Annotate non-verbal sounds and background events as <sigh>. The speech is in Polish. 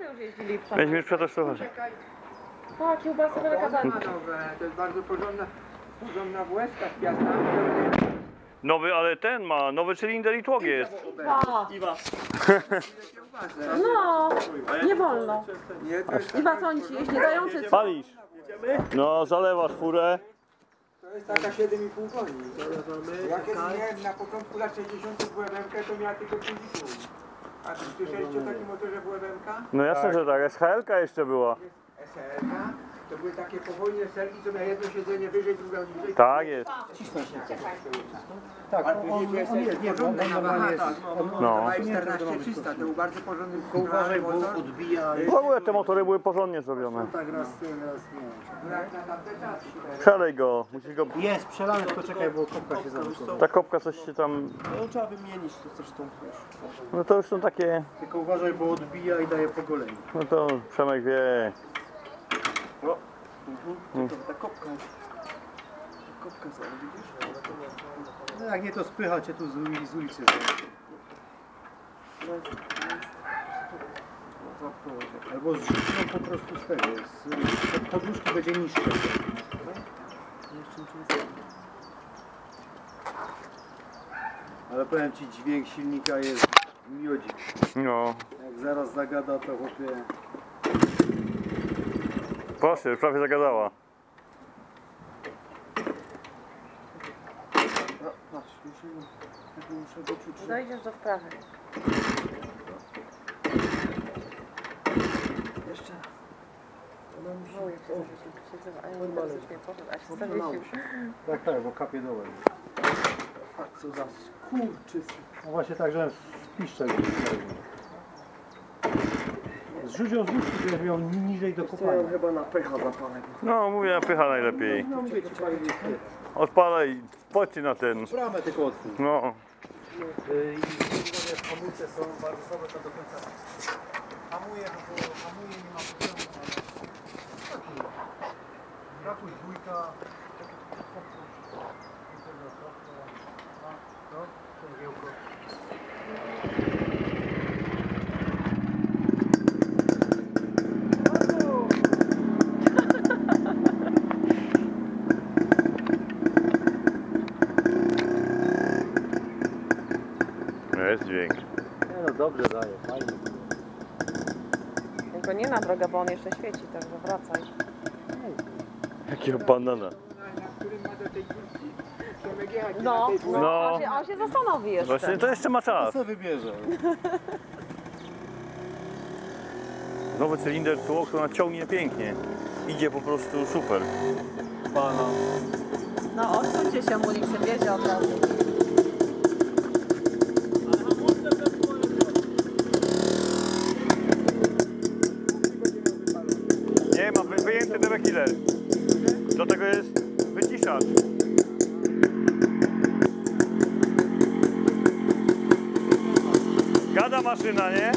już jeździli w już przetestować. Czekaj, Tak, kiełbasy wielka dana. ma nowe, to jest bardzo porządna, porządna włeska z piastami. Nowy, ale ten ma, nowy cylinder i tłok jest. A, Iwa. no, nie wolno. Nie, to jest, Iwa, co oni ci jeździ dają, czy co? Palisz? No, zalewasz furę. to jest taka 7,5 koni. Zalewamy. Jak jest miałem na początku lat 60 WMK, to miała tylko 5 A ty słyszeliście o takim motorze WMK? No jasne, że tak. SHL-ka jeszcze była. SLK? To były takie powolne serki, co na jedno siedzenie wyżej, druga niżej. Tak jest. Tak, Ale on, później on, jest on jest, nie, bo on porządny na jest. wahach, On, No. Ma 14300, to był bardzo porządny Tylko uważaj, bo odbija. W ogóle te motory były porządnie zrobione. Tak raz ten, raz nie. Tamte czasy. Przelej go, musisz go... Jest przelany, tylko czekaj, bo kopka się zamknęła. Ta kopka coś się tam... No trzeba wymienić to zresztą wiesz. No to już są takie... Tylko uważaj, bo odbija i daje po goleniu. No to Przemek wie. Mhm. To ta kopka jest. Ta kopka sobie widzisz? No jak nie to spycha cię tu z, z ulicy. Albo zrzucą po prostu z tego. Z, od poduszki będzie niższe. Ale powiem ci, dźwięk silnika jest miodzik. No. Jak zaraz zagada, to chłopie... Proszę, już prawie zagadała. No, patrz, muszę, wyczuć. Dojdziesz do wprawy. Jeszcze. Ona musi... Się, że się przyzywa, a ja nie Normalnie. wiem, poszedł, a się Dobrze, zawiesił. Tak, tak, bo kapie dołem. Patrz co za skurczysy. No właśnie tak, że spiszczek. Zrzuć ją z łóżki, żebyś miał ni- niżej do To ja kopania. chyba na pecha zapalę. No, mówię, pycha najlepiej. No mówię ci, panie, Odpalaj, chodźcie na ten. bramę tylko otwórz. No. Yy, I hamulce są bardzo słabe, to do końca hamuje, bo hamuje nie ma problemu. ale taki Rapuj dwójka, taki podpuść. Tego, to, to, a, to, cęgiełko. Jest dźwięk. Nie no dobrze daje, fajnie. Tylko nie na drogę, bo on jeszcze świeci, także wracaj. Jakiego banana. Na, na którym ma do tej górki. Tomek jechać No, na tej no. No. On, się, on się zastanowi jeszcze. Właśnie to jeszcze ma czas. Co wybierze? <laughs> Nowy cylinder tłok to naciągnie pięknie. Idzie po prostu super. Pana. No, odsuńcie się, mu niech się wiedzie od razu. Nie, ma wy- wyjęty DB killer. Do tego jest wyciszacz. Gada maszyna, nie?